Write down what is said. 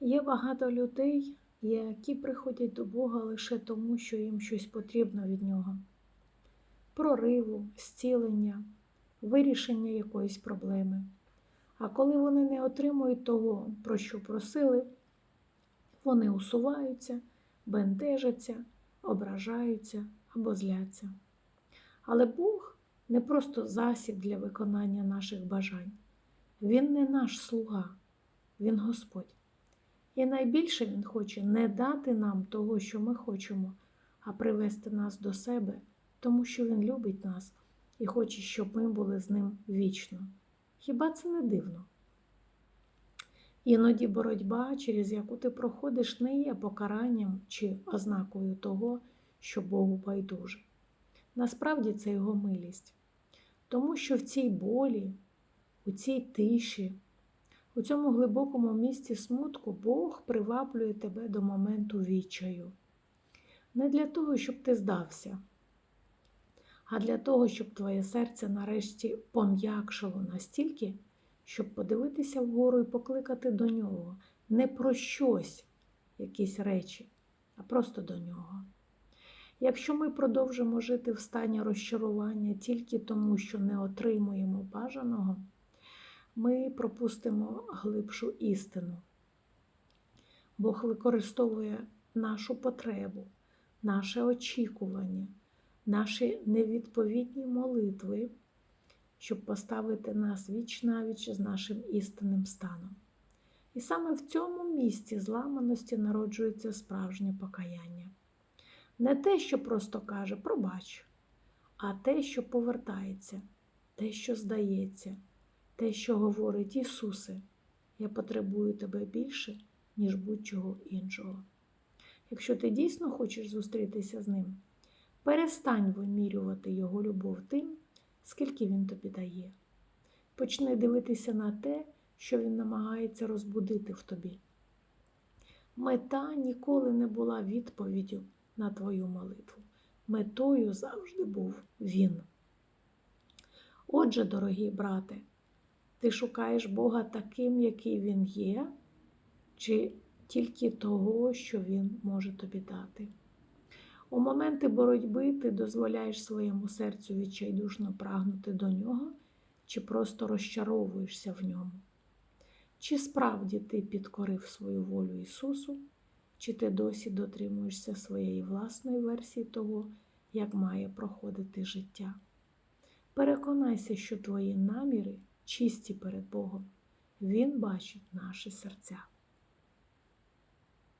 Є багато людей, які приходять до Бога лише тому, що їм щось потрібно від Нього. Прориву, зцілення, вирішення якоїсь проблеми. А коли вони не отримують того, про що просили, вони усуваються, бентежаться, ображаються або зляться. Але Бог не просто засіб для виконання наших бажань. Він не наш слуга, Він Господь. І найбільше Він хоче не дати нам того, що ми хочемо, а привести нас до себе, тому що Він любить нас і хоче, щоб ми були з ним вічно. Хіба це не дивно? Іноді боротьба, через яку ти проходиш, не є покаранням чи ознакою того, що Богу байдуже. Насправді це його милість. Тому що в цій болі, у цій тиші, у цьому глибокому місці смутку Бог приваблює тебе до моменту відчаю. Не для того, щоб ти здався, а для того, щоб твоє серце нарешті пом'якшило настільки, щоб подивитися вгору і покликати до нього не про щось, якісь речі, а просто до нього. Якщо ми продовжимо жити в стані розчарування тільки тому, що не отримуємо бажаного, ми пропустимо глибшу істину. Бог використовує нашу потребу, наше очікування, наші невідповідні молитви, щоб поставити нас віч навіч з нашим істинним станом. І саме в цьому місці зламаності народжується справжнє покаяння. Не те, що просто каже пробач, а те, що повертається, те, що здається, те, що говорить Ісусе, я потребую тебе більше, ніж будь-чого іншого. Якщо ти дійсно хочеш зустрітися з ним, перестань вимірювати Його любов тим, скільки Він тобі дає. Почни дивитися на те, що Він намагається розбудити в тобі. Мета ніколи не була відповіддю на твою молитву. Метою завжди був Він. Отже, дорогі брате, ти шукаєш Бога таким, який Він є, чи тільки того, що Він може тобі дати. У моменти боротьби ти дозволяєш своєму серцю відчайдушно прагнути до нього, чи просто розчаровуєшся в ньому. Чи справді ти підкорив свою волю Ісусу, чи ти досі дотримуєшся своєї власної версії того, як має проходити життя? Переконайся, що твої наміри чисті перед Богом. Він бачить наші серця.